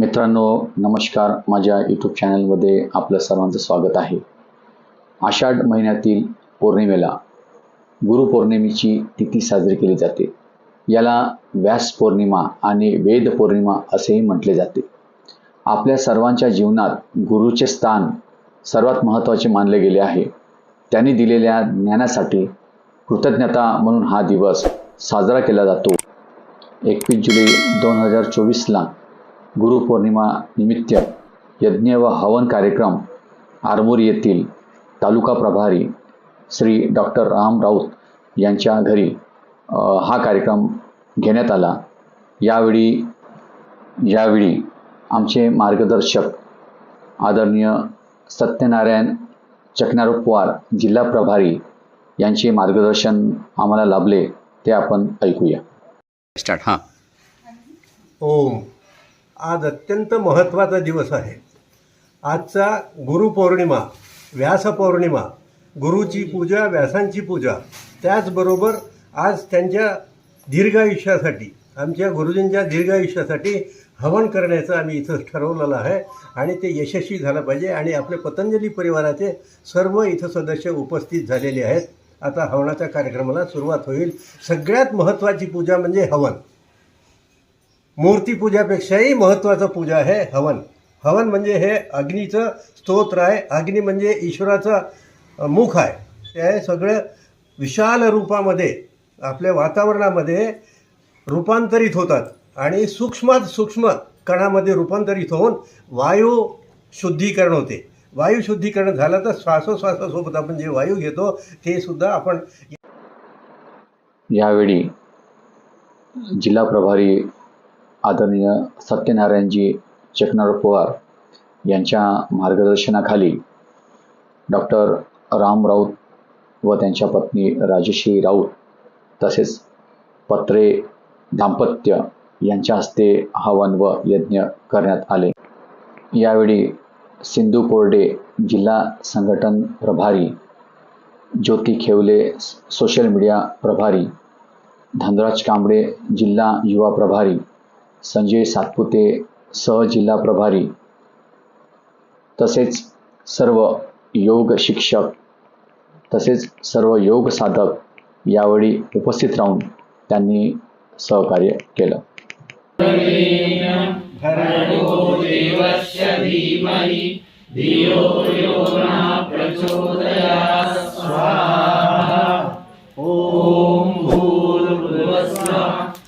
मित्रांनो नमस्कार. माझ्या यूट्यूब चॅनलमध्ये आपलं सर्वांचं स्वागत आहे. आषाढ महिन्यातील पौर्णिमेला गुरुपौर्णिमेची तिथी साजरी केली जाते. याला व्यास पौर्णिमा आणि वेद पौर्णिमा असेही म्हटले जाते. आपल्या सर्वांच्या जीवनात गुरुचे स्थान सर्वात महत्त्वाचे मानले गेले आहे. त्यांनी दिलेल्या ज्ञानासाठी कृतज्ञता म्हणून हा दिवस साजरा केला जातो. एकवीस जुलै दोन हजार चोवीसला गुरुपौर्णिमा निमित्त यज्ञ व हवन कार्यक्रम आरमोरी येथील तालुका प्रभारी श्री डॉक्टर राम राऊत यांच्या घरी हा कार्यक्रम घेण्यात आला. यावेळी यावेळी आमचे मार्गदर्शक आदरणीय सत्यनारायण चकनारो पवार जिल्हा प्रभारी यांचे मार्गदर्शन आम्हाला लाभले ते आपण ऐकूया. स्टार्ट हां. ओम. आज अत्यंत महत्त्वाचा दिवस आहे. आजचा गुरुपौर्णिमा व्यासपौर्णिमा गुरुची पूजा व्यासांची पूजा त्याचबरोबर आज त्यांच्या दीर्घायुष्यासाठी आमच्या गुरुजींच्या दीर्घायुष्यासाठी हवन करण्याचं आम्ही इथं ठरवलेलं आहे आणि ते यशस्वी झालं पाहिजे आणि आपले पतंजली परिवाराचे सर्व इथं सदस्य उपस्थित झालेले आहेत. आता हवनाच्या कार्यक्रमाला सुरुवात होईल. सगळ्यात महत्त्वाची पूजा म्हणजे हवन. मूर्तीपूजापेक्षाही महत्त्वाचं पूजा आहे हवन. हवन म्हणजे हे अग्नीचं स्तोत्र आहे. अग्नी म्हणजे ईश्वराचं मुख आहे. ते सगळं विशाल रूपामध्ये आपल्या वातावरणामध्ये रूपांतरित होतात आणि सूक्ष्मात सूक्ष्म कणामध्ये रूपांतरित होऊन वायू शुद्धीकरण होते. वायू शुद्धीकरण झालं तर श्वासोश्वासासोबत आपण जे वायू घेतो ते सुद्धा आपण यावेळी जिल्हा प्रभारी आदरणीय सत्यनारायणजी चकनार पवार यांच्या मार्गदर्शनाखाली डॉक्टर राम राऊत व त्यांच्या पत्नी राजश्री राऊत तसेच पत्रे दाम्पत्य यांच्या हस्ते हवन व यज्ञ करण्यात आले. यावेळी सिंधू कोरडे जिल्हा संघटन प्रभारी ज्योती खेवले सोशल मीडिया प्रभारी धनराज कांबळे जिल्हा युवा प्रभारी संजय सातपुते सहजिल्हा प्रभारी तसेच सर्व योग शिक्षक तसेच सर्व योग साधक यावेळी उपस्थित राहून त्यांनी सहकार्य केलं.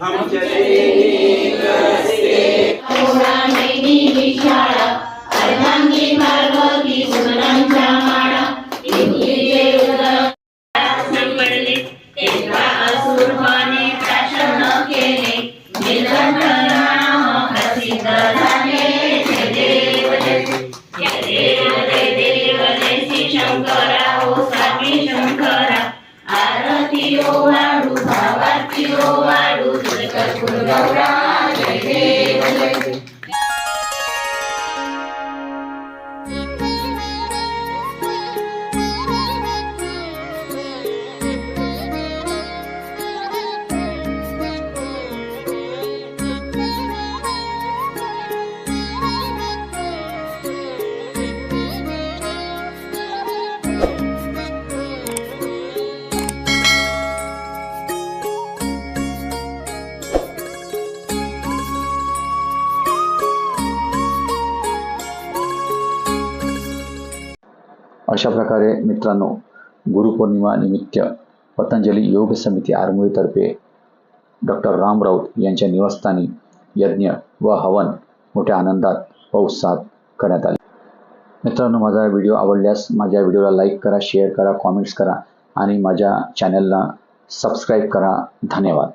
ते पाहिजे पुराणेनी विशाळ अर्धांगी पार्वती सुरांच्या माळा इंद्रिये उदर पडले तेव्हा असुरपणे प्राशन Thank you. अशा प्रकारे मित्रांनो गुरुपौर्णिमा निमित्त पतंजली योग समिती आरमोरीतर्फे डॉक्टर राम राऊत यांच्या निवासस्थानी यज्ञ व हवन मोठ्या आनंदात व उत्साहात करण्यात आले. मित्रांनो माझा व्हिडिओ आवडल्यास माझ्या व्हिडिओला लाईक करा शेअर करा कॉमेंट्स करा आणि माझ्या चॅनलला सबस्क्राईब करा. धन्यवाद.